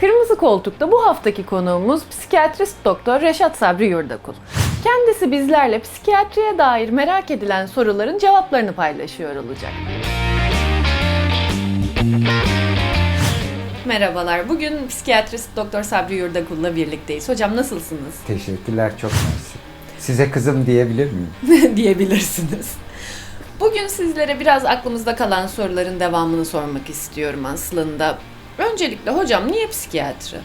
Kırmızı Koltuk'ta bu haftaki konuğumuz psikiyatrist doktor Reşat Sabri Yurdakul. Kendisi bizlerle psikiyatriye dair merak edilen soruların cevaplarını paylaşıyor olacak. Merhabalar. Bugün psikiyatrist Doktor Sabri Yurdakul'la birlikteyiz. Hocam nasılsınız? Teşekkürler, çok mersi. Size kızım diyebilir miyim? diyebilirsiniz. Bugün sizlere biraz aklımızda kalan soruların devamını sormak istiyorum aslında. Öncelikle hocam niye psikiyatri?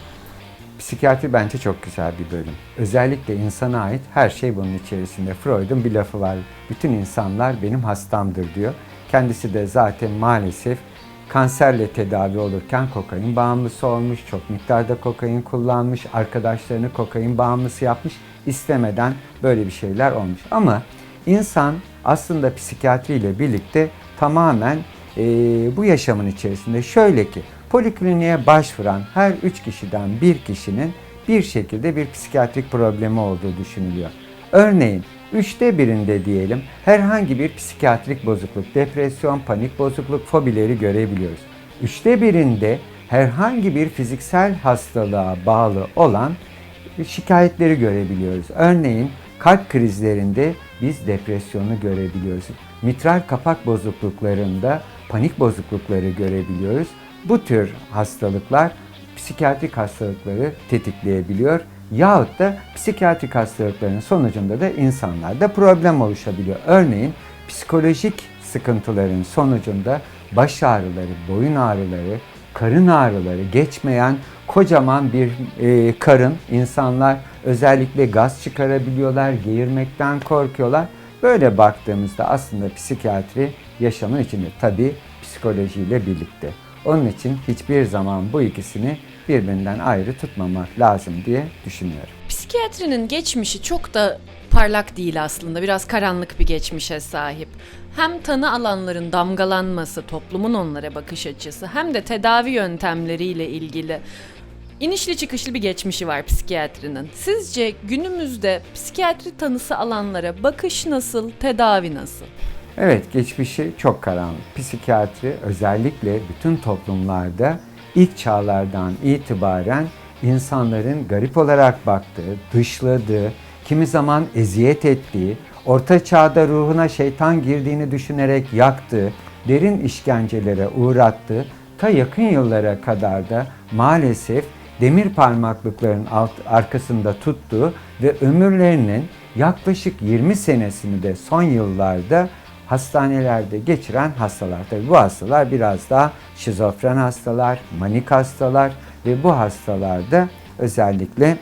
Psikiyatri bence çok güzel bir bölüm. Özellikle insana ait her şey bunun içerisinde. Freud'un bir lafı var. Bütün insanlar benim hastamdır diyor. Kendisi de zaten maalesef kanserle tedavi olurken kokain bağımlısı olmuş, çok miktarda kokain kullanmış, arkadaşlarını kokain bağımlısı yapmış, istemeden böyle bir şeyler olmuş. Ama insan aslında psikiyatri ile birlikte tamamen eee, bu yaşamın içerisinde şöyle ki polikliniğe başvuran her üç kişiden bir kişinin bir şekilde bir psikiyatrik problemi olduğu düşünülüyor. Örneğin üçte birinde diyelim herhangi bir psikiyatrik bozukluk, depresyon, panik bozukluk, fobileri görebiliyoruz. Üçte birinde herhangi bir fiziksel hastalığa bağlı olan şikayetleri görebiliyoruz. Örneğin kalp krizlerinde biz depresyonu görebiliyoruz. Mitral kapak bozukluklarında panik bozuklukları görebiliyoruz. Bu tür hastalıklar psikiyatrik hastalıkları tetikleyebiliyor. Yahut da psikiyatrik hastalıkların sonucunda da insanlarda problem oluşabiliyor. Örneğin psikolojik sıkıntıların sonucunda baş ağrıları, boyun ağrıları, karın ağrıları, geçmeyen kocaman bir e, karın insanlar özellikle gaz çıkarabiliyorlar, geğirmekten korkuyorlar. Böyle baktığımızda aslında psikiyatri yaşamın içinde tabii psikolojiyle birlikte. Onun için hiçbir zaman bu ikisini birbirinden ayrı tutmamak lazım diye düşünüyorum. Psikiyatrinin geçmişi çok da parlak değil aslında. Biraz karanlık bir geçmişe sahip. Hem tanı alanların damgalanması, toplumun onlara bakış açısı hem de tedavi yöntemleriyle ilgili inişli çıkışlı bir geçmişi var psikiyatrinin. Sizce günümüzde psikiyatri tanısı alanlara bakış nasıl, tedavi nasıl? Evet, geçmişi çok karanlık. Psikiyatri özellikle bütün toplumlarda ilk çağlardan itibaren insanların garip olarak baktığı, dışladığı, kimi zaman eziyet ettiği, orta çağda ruhuna şeytan girdiğini düşünerek yaktığı, derin işkencelere uğrattığı, ta yakın yıllara kadar da maalesef demir parmaklıkların alt, arkasında tuttuğu ve ömürlerinin yaklaşık 20 senesini de son yıllarda hastanelerde geçiren hastalar. Tabii bu hastalar biraz daha şizofren hastalar, manik hastalar ve bu hastalarda özellikle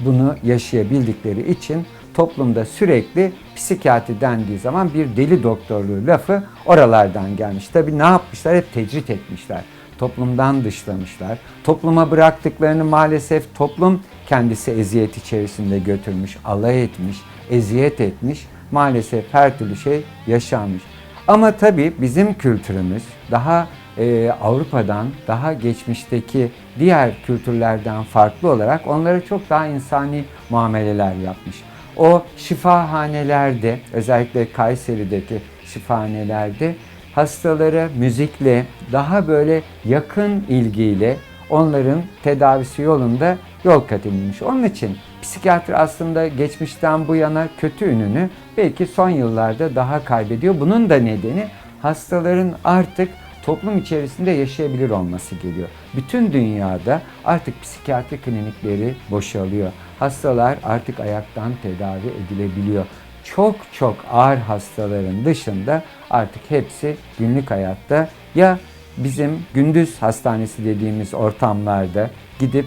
bunu yaşayabildikleri için toplumda sürekli psikiyatri dendiği zaman bir deli doktorluğu lafı oralardan gelmiş. Tabii ne yapmışlar? Hep tecrit etmişler. Toplumdan dışlamışlar. Topluma bıraktıklarını maalesef toplum kendisi eziyet içerisinde götürmüş, alay etmiş, eziyet etmiş. Maalesef her türlü şey yaşanmış. Ama tabii bizim kültürümüz daha e, Avrupa'dan, daha geçmişteki diğer kültürlerden farklı olarak onlara çok daha insani muameleler yapmış. O şifahanelerde, özellikle Kayseri'deki şifahanelerde hastalara müzikle, daha böyle yakın ilgiyle onların tedavisi yolunda yol kat edilmiş. Onun için psikiyatri aslında geçmişten bu yana kötü ününü belki son yıllarda daha kaybediyor. Bunun da nedeni hastaların artık toplum içerisinde yaşayabilir olması geliyor. Bütün dünyada artık psikiyatri klinikleri boşalıyor. Hastalar artık ayaktan tedavi edilebiliyor. Çok çok ağır hastaların dışında artık hepsi günlük hayatta ya bizim gündüz hastanesi dediğimiz ortamlarda gidip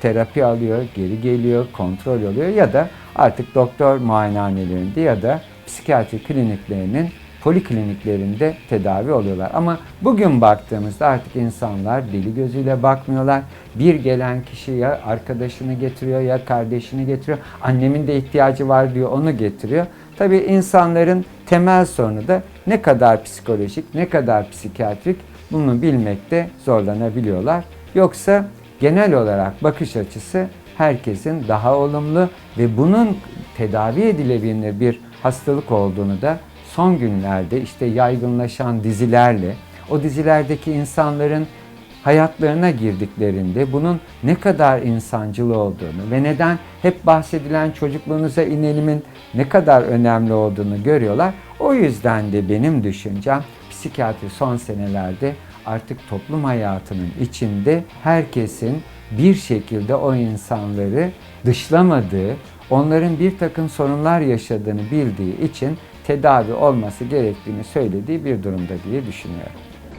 terapi alıyor, geri geliyor, kontrol oluyor ya da artık doktor muayenehanelerinde ya da psikiyatri kliniklerinin polikliniklerinde tedavi oluyorlar. Ama bugün baktığımızda artık insanlar deli gözüyle bakmıyorlar. Bir gelen kişi ya arkadaşını getiriyor ya kardeşini getiriyor. Annemin de ihtiyacı var diyor onu getiriyor. Tabii insanların temel sorunu da ne kadar psikolojik, ne kadar psikiyatrik bunu bilmekte zorlanabiliyorlar. Yoksa genel olarak bakış açısı herkesin daha olumlu ve bunun tedavi edilebilir bir hastalık olduğunu da son günlerde işte yaygınlaşan dizilerle o dizilerdeki insanların hayatlarına girdiklerinde bunun ne kadar insancıl olduğunu ve neden hep bahsedilen çocukluğunuza inelimin ne kadar önemli olduğunu görüyorlar. O yüzden de benim düşüncem psikiyatri son senelerde artık toplum hayatının içinde herkesin bir şekilde o insanları dışlamadığı, onların bir takım sorunlar yaşadığını bildiği için tedavi olması gerektiğini söylediği bir durumda diye düşünüyorum.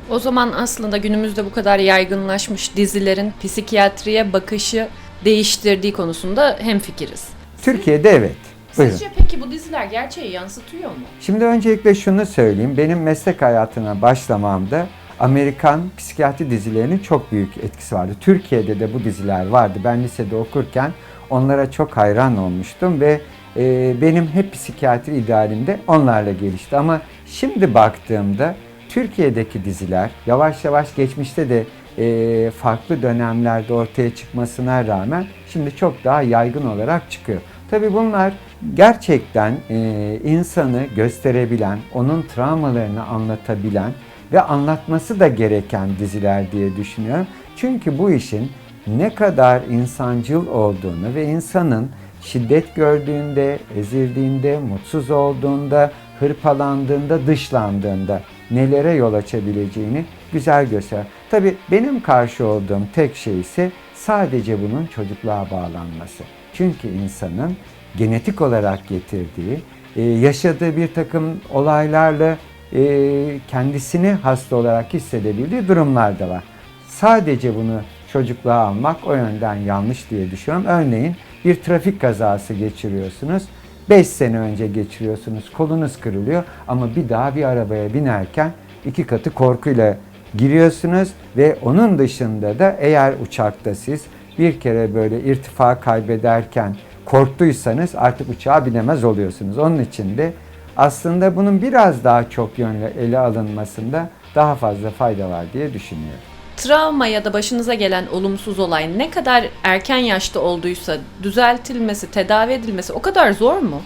O zaman aslında günümüzde bu kadar yaygınlaşmış dizilerin psikiyatriye bakışı değiştirdiği konusunda hemfikiriz. Türkiye'de evet. Buyurun. Sizce peki bu diziler gerçeği yansıtıyor mu? Şimdi öncelikle şunu söyleyeyim. Benim meslek hayatına başlamamda Amerikan psikiyatri dizilerinin çok büyük etkisi vardı. Türkiye'de de bu diziler vardı. Ben lisede okurken onlara çok hayran olmuştum ve e, benim hep psikiyatri idealim de onlarla gelişti. Ama şimdi baktığımda Türkiye'deki diziler yavaş yavaş geçmişte de e, farklı dönemlerde ortaya çıkmasına rağmen şimdi çok daha yaygın olarak çıkıyor. Tabii bunlar gerçekten e, insanı gösterebilen, onun travmalarını anlatabilen ve anlatması da gereken diziler diye düşünüyorum. Çünkü bu işin ne kadar insancıl olduğunu ve insanın şiddet gördüğünde, ezildiğinde, mutsuz olduğunda, hırpalandığında, dışlandığında nelere yol açabileceğini güzel göster. Tabii benim karşı olduğum tek şey ise sadece bunun çocukluğa bağlanması. Çünkü insanın genetik olarak getirdiği, e, yaşadığı bir takım olaylarla e, kendisini hasta olarak hissedebildiği durumlar da var. Sadece bunu çocukluğa almak o yönden yanlış diye düşünüyorum. Örneğin bir trafik kazası geçiriyorsunuz. 5 sene önce geçiriyorsunuz, kolunuz kırılıyor ama bir daha bir arabaya binerken iki katı korkuyla giriyorsunuz ve onun dışında da eğer uçakta siz bir kere böyle irtifa kaybederken korktuysanız artık uçağa binemez oluyorsunuz. Onun için de aslında bunun biraz daha çok yönlü ele alınmasında daha fazla fayda var diye düşünüyorum. Travma ya da başınıza gelen olumsuz olay ne kadar erken yaşta olduysa düzeltilmesi, tedavi edilmesi o kadar zor mu?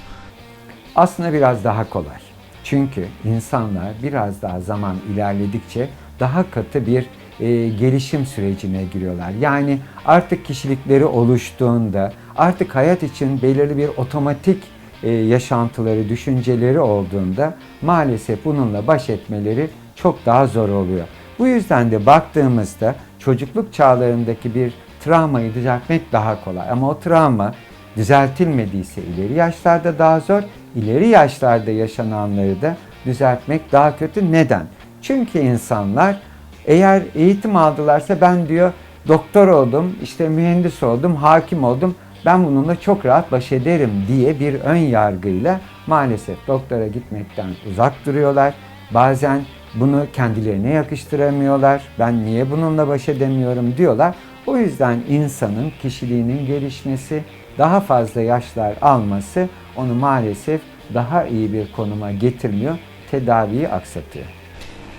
Aslında biraz daha kolay. Çünkü insanlar biraz daha zaman ilerledikçe daha katı bir e, gelişim sürecine giriyorlar. Yani artık kişilikleri oluştuğunda, artık hayat için belirli bir otomatik e, yaşantıları, düşünceleri olduğunda maalesef bununla baş etmeleri çok daha zor oluyor. Bu yüzden de baktığımızda çocukluk çağlarındaki bir travmayı düzeltmek daha kolay. Ama o travma düzeltilmediyse ileri yaşlarda daha zor, ileri yaşlarda yaşananları da düzeltmek daha kötü. Neden? Çünkü insanlar eğer eğitim aldılarsa ben diyor doktor oldum, işte mühendis oldum, hakim oldum, ben bununla çok rahat baş ederim diye bir ön yargıyla maalesef doktora gitmekten uzak duruyorlar. Bazen bunu kendilerine yakıştıramıyorlar. Ben niye bununla baş edemiyorum diyorlar. O yüzden insanın kişiliğinin gelişmesi, daha fazla yaşlar alması onu maalesef daha iyi bir konuma getirmiyor, tedaviyi aksatıyor.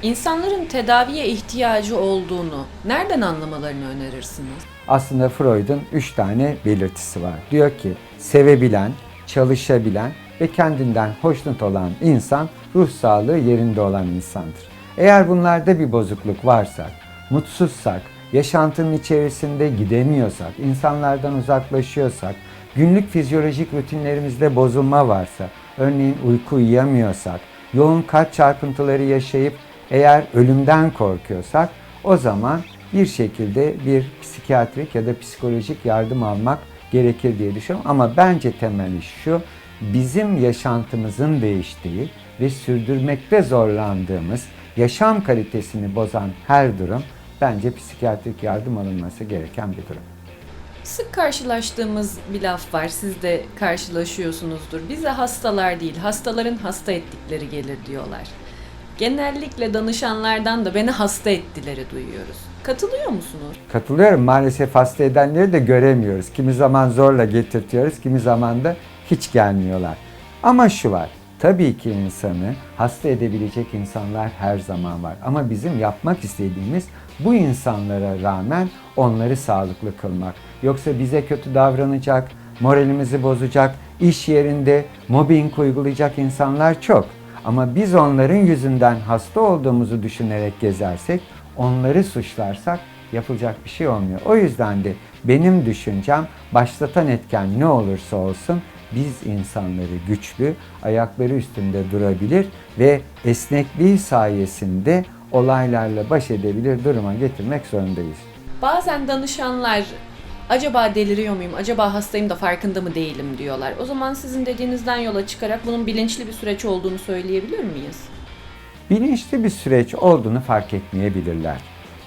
İnsanların tedaviye ihtiyacı olduğunu nereden anlamalarını önerirsiniz? Aslında Freud'un üç tane belirtisi var. Diyor ki sevebilen, çalışabilen ve kendinden hoşnut olan insan ruh sağlığı yerinde olan insandır. Eğer bunlarda bir bozukluk varsa, mutsuzsak, yaşantının içerisinde gidemiyorsak, insanlardan uzaklaşıyorsak, günlük fizyolojik rutinlerimizde bozulma varsa, örneğin uyku uyuyamıyorsak, yoğun kalp çarpıntıları yaşayıp eğer ölümden korkuyorsak o zaman bir şekilde bir psikiyatrik ya da psikolojik yardım almak gerekir diye düşünüyorum. Ama bence temeli şu, bizim yaşantımızın değiştiği ve sürdürmekte zorlandığımız yaşam kalitesini bozan her durum bence psikiyatrik yardım alınması gereken bir durum. Sık karşılaştığımız bir laf var. Siz de karşılaşıyorsunuzdur. Bize hastalar değil, hastaların hasta ettikleri gelir diyorlar. Genellikle danışanlardan da beni hasta ettileri duyuyoruz. Katılıyor musunuz? Katılıyorum. Maalesef hasta edenleri de göremiyoruz. Kimi zaman zorla getirtiyoruz, kimi zaman da hiç gelmiyorlar. Ama şu var. Tabii ki insanı hasta edebilecek insanlar her zaman var. Ama bizim yapmak istediğimiz bu insanlara rağmen onları sağlıklı kılmak. Yoksa bize kötü davranacak, moralimizi bozacak, iş yerinde mobbing uygulayacak insanlar çok. Ama biz onların yüzünden hasta olduğumuzu düşünerek gezersek, onları suçlarsak yapılacak bir şey olmuyor. O yüzden de benim düşüncem başlatan etken ne olursa olsun biz insanları güçlü, ayakları üstünde durabilir ve esnekliği sayesinde olaylarla baş edebilir duruma getirmek zorundayız. Bazen danışanlar acaba deliriyor muyum, acaba hastayım da farkında mı değilim diyorlar. O zaman sizin dediğinizden yola çıkarak bunun bilinçli bir süreç olduğunu söyleyebilir miyiz? bilinçli bir süreç olduğunu fark etmeyebilirler.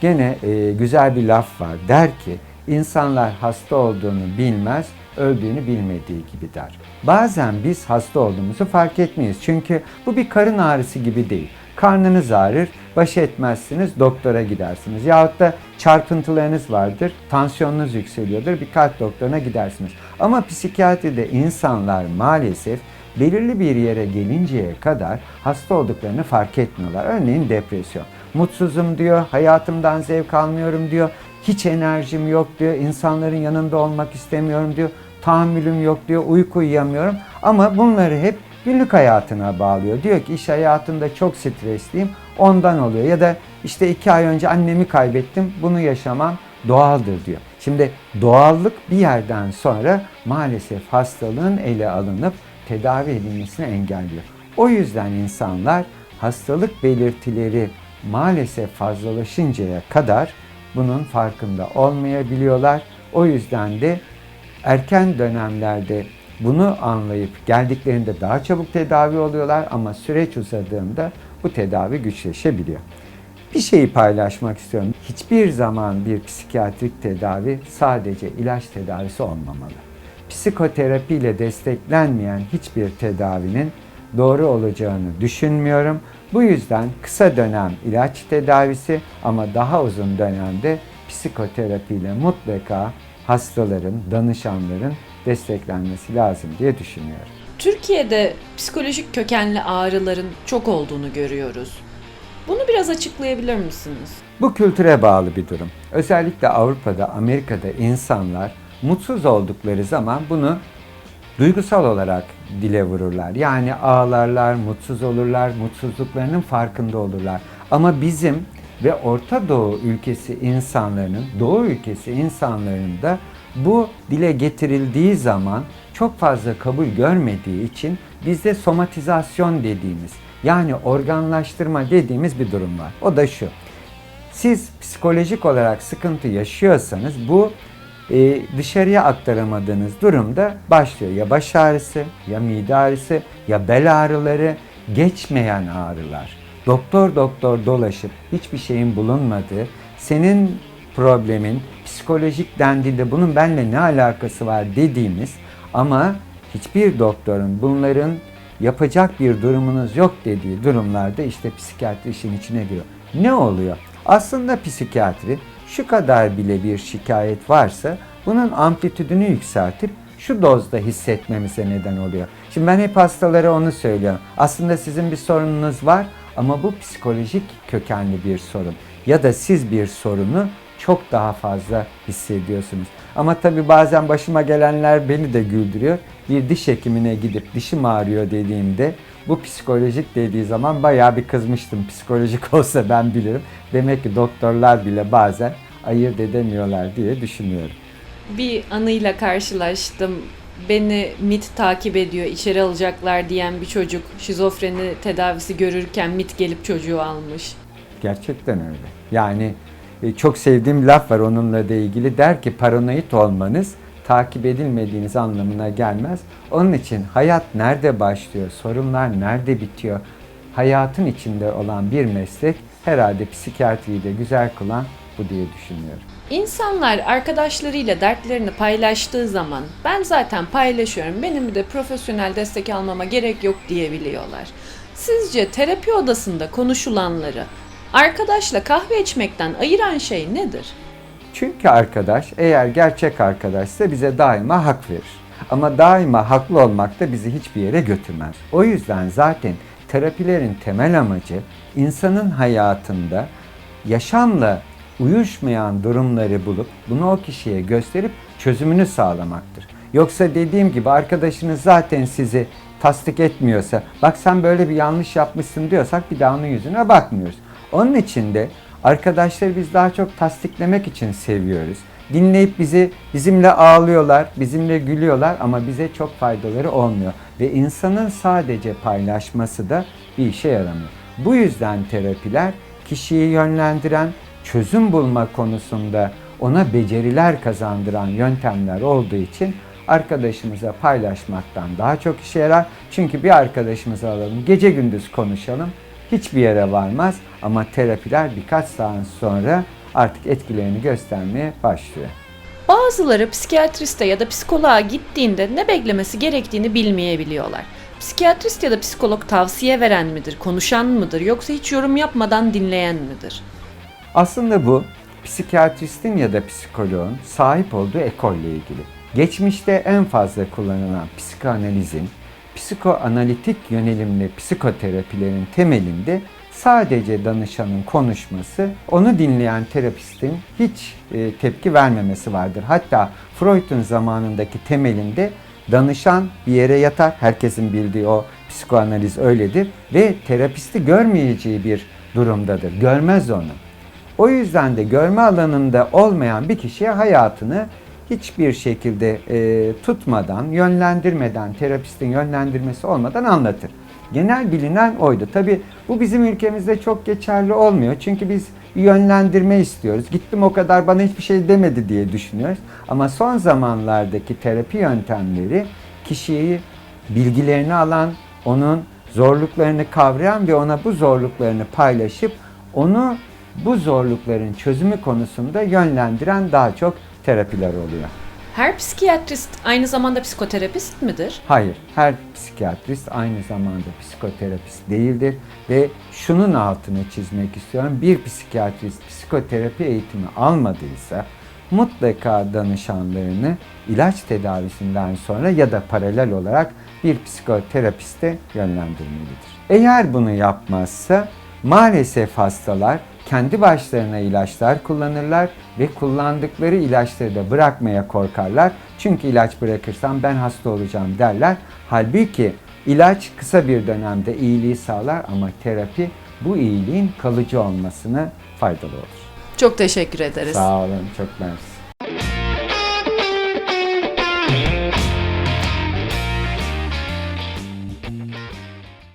Gene e, güzel bir laf var. Der ki insanlar hasta olduğunu bilmez, öldüğünü bilmediği gibi der. Bazen biz hasta olduğumuzu fark etmeyiz. Çünkü bu bir karın ağrısı gibi değil. Karnınız ağrır, baş etmezsiniz, doktora gidersiniz. Yahut da çarpıntılarınız vardır, tansiyonunuz yükseliyordur, bir kalp doktoruna gidersiniz. Ama psikiyatride insanlar maalesef belirli bir yere gelinceye kadar hasta olduklarını fark etmiyorlar. Örneğin depresyon. Mutsuzum diyor, hayatımdan zevk almıyorum diyor, hiç enerjim yok diyor, insanların yanında olmak istemiyorum diyor, tahammülüm yok diyor, uyku uyuyamıyorum. Ama bunları hep günlük hayatına bağlıyor. Diyor ki iş hayatında çok stresliyim, ondan oluyor. Ya da işte iki ay önce annemi kaybettim, bunu yaşamam doğaldır diyor. Şimdi doğallık bir yerden sonra maalesef hastalığın ele alınıp tedavi edilmesini engelliyor. O yüzden insanlar hastalık belirtileri maalesef fazlalaşıncaya kadar bunun farkında olmayabiliyorlar. O yüzden de erken dönemlerde bunu anlayıp geldiklerinde daha çabuk tedavi oluyorlar ama süreç uzadığında bu tedavi güçleşebiliyor. Bir şeyi paylaşmak istiyorum. Hiçbir zaman bir psikiyatrik tedavi sadece ilaç tedavisi olmamalı. Psikoterapiyle desteklenmeyen hiçbir tedavinin doğru olacağını düşünmüyorum. Bu yüzden kısa dönem ilaç tedavisi ama daha uzun dönemde psikoterapiyle mutlaka hastaların, danışanların desteklenmesi lazım diye düşünüyorum. Türkiye'de psikolojik kökenli ağrıların çok olduğunu görüyoruz. Bunu biraz açıklayabilir misiniz? Bu kültüre bağlı bir durum. Özellikle Avrupa'da, Amerika'da insanlar mutsuz oldukları zaman bunu duygusal olarak dile vururlar. Yani ağlarlar, mutsuz olurlar, mutsuzluklarının farkında olurlar. Ama bizim ve Orta Doğu ülkesi insanlarının, Doğu ülkesi insanlarının da bu dile getirildiği zaman çok fazla kabul görmediği için bizde somatizasyon dediğimiz yani organlaştırma dediğimiz bir durum var. O da şu. Siz psikolojik olarak sıkıntı yaşıyorsanız bu e, dışarıya aktaramadığınız durumda başlıyor. Ya baş ağrısı, ya mide ağrısı, ya bel ağrıları, geçmeyen ağrılar. Doktor doktor dolaşıp hiçbir şeyin bulunmadığı, senin problemin psikolojik dendiğinde bunun benimle ne alakası var dediğimiz ama hiçbir doktorun bunların yapacak bir durumunuz yok dediği durumlarda işte psikiyatri işin içine giriyor. Ne oluyor? Aslında psikiyatri şu kadar bile bir şikayet varsa bunun amplitüdünü yükseltip şu dozda hissetmemize neden oluyor. Şimdi ben hep hastalara onu söylüyorum. Aslında sizin bir sorununuz var ama bu psikolojik kökenli bir sorun. Ya da siz bir sorunu çok daha fazla hissediyorsunuz. Ama tabii bazen başıma gelenler beni de güldürüyor. Bir diş hekimine gidip dişim ağrıyor dediğimde bu psikolojik dediği zaman bayağı bir kızmıştım. Psikolojik olsa ben bilirim. Demek ki doktorlar bile bazen ayırt edemiyorlar diye düşünüyorum. Bir anıyla karşılaştım. Beni MIT takip ediyor, içeri alacaklar diyen bir çocuk şizofreni tedavisi görürken MIT gelip çocuğu almış. Gerçekten öyle. Yani e, çok sevdiğim laf var onunla da ilgili. Der ki paranoid olmanız takip edilmediğiniz anlamına gelmez. Onun için hayat nerede başlıyor, sorunlar nerede bitiyor, hayatın içinde olan bir meslek herhalde psikiyatriyi de güzel kılan bu diye düşünüyorum. İnsanlar arkadaşlarıyla dertlerini paylaştığı zaman ben zaten paylaşıyorum, benim de profesyonel destek almama gerek yok diyebiliyorlar. Sizce terapi odasında konuşulanları arkadaşla kahve içmekten ayıran şey nedir? Çünkü arkadaş eğer gerçek arkadaşsa bize daima hak verir. Ama daima haklı olmak da bizi hiçbir yere götürmez. O yüzden zaten terapilerin temel amacı insanın hayatında yaşamla uyuşmayan durumları bulup bunu o kişiye gösterip çözümünü sağlamaktır. Yoksa dediğim gibi arkadaşınız zaten sizi tasdik etmiyorsa, bak sen böyle bir yanlış yapmışsın diyorsak bir daha onun yüzüne bakmıyoruz. Onun için de arkadaşları biz daha çok tasdiklemek için seviyoruz. Dinleyip bizi bizimle ağlıyorlar, bizimle gülüyorlar ama bize çok faydaları olmuyor. Ve insanın sadece paylaşması da bir işe yaramıyor. Bu yüzden terapiler kişiyi yönlendiren, çözüm bulma konusunda ona beceriler kazandıran yöntemler olduğu için arkadaşımıza paylaşmaktan daha çok işe yarar. Çünkü bir arkadaşımızı alalım, gece gündüz konuşalım, hiçbir yere varmaz ama terapiler birkaç saat sonra artık etkilerini göstermeye başlıyor. Bazıları psikiyatriste ya da psikoloğa gittiğinde ne beklemesi gerektiğini bilmeyebiliyorlar. Psikiyatrist ya da psikolog tavsiye veren midir, konuşan mıdır yoksa hiç yorum yapmadan dinleyen midir? Aslında bu psikiyatristin ya da psikoloğun sahip olduğu ekolle ilgili. Geçmişte en fazla kullanılan psikoanalizin, psikoanalitik yönelimli psikoterapilerin temelinde sadece danışanın konuşması, onu dinleyen terapistin hiç e, tepki vermemesi vardır. Hatta Freud'un zamanındaki temelinde danışan bir yere yatar. Herkesin bildiği o psikoanaliz öyledir ve terapisti görmeyeceği bir durumdadır. Görmez onu. O yüzden de görme alanında olmayan bir kişiye hayatını hiçbir şekilde e, tutmadan, yönlendirmeden, terapistin yönlendirmesi olmadan anlatır. Genel bilinen oydu. Tabi bu bizim ülkemizde çok geçerli olmuyor. Çünkü biz yönlendirme istiyoruz. Gittim o kadar bana hiçbir şey demedi diye düşünüyoruz. Ama son zamanlardaki terapi yöntemleri kişiyi bilgilerini alan, onun zorluklarını kavrayan ve ona bu zorluklarını paylaşıp onu bu zorlukların çözümü konusunda yönlendiren daha çok terapiler oluyor. Her psikiyatrist aynı zamanda psikoterapist midir? Hayır, her psikiyatrist aynı zamanda psikoterapist değildir ve şunun altını çizmek istiyorum. Bir psikiyatrist psikoterapi eğitimi almadıysa mutlaka danışanlarını ilaç tedavisinden sonra ya da paralel olarak bir psikoterapiste yönlendirmelidir. Eğer bunu yapmazsa maalesef hastalar kendi başlarına ilaçlar kullanırlar ve kullandıkları ilaçları da bırakmaya korkarlar. Çünkü ilaç bırakırsam ben hasta olacağım derler. Halbuki ilaç kısa bir dönemde iyiliği sağlar ama terapi bu iyiliğin kalıcı olmasına faydalı olur. Çok teşekkür ederiz. Sağ olun, çok mersi.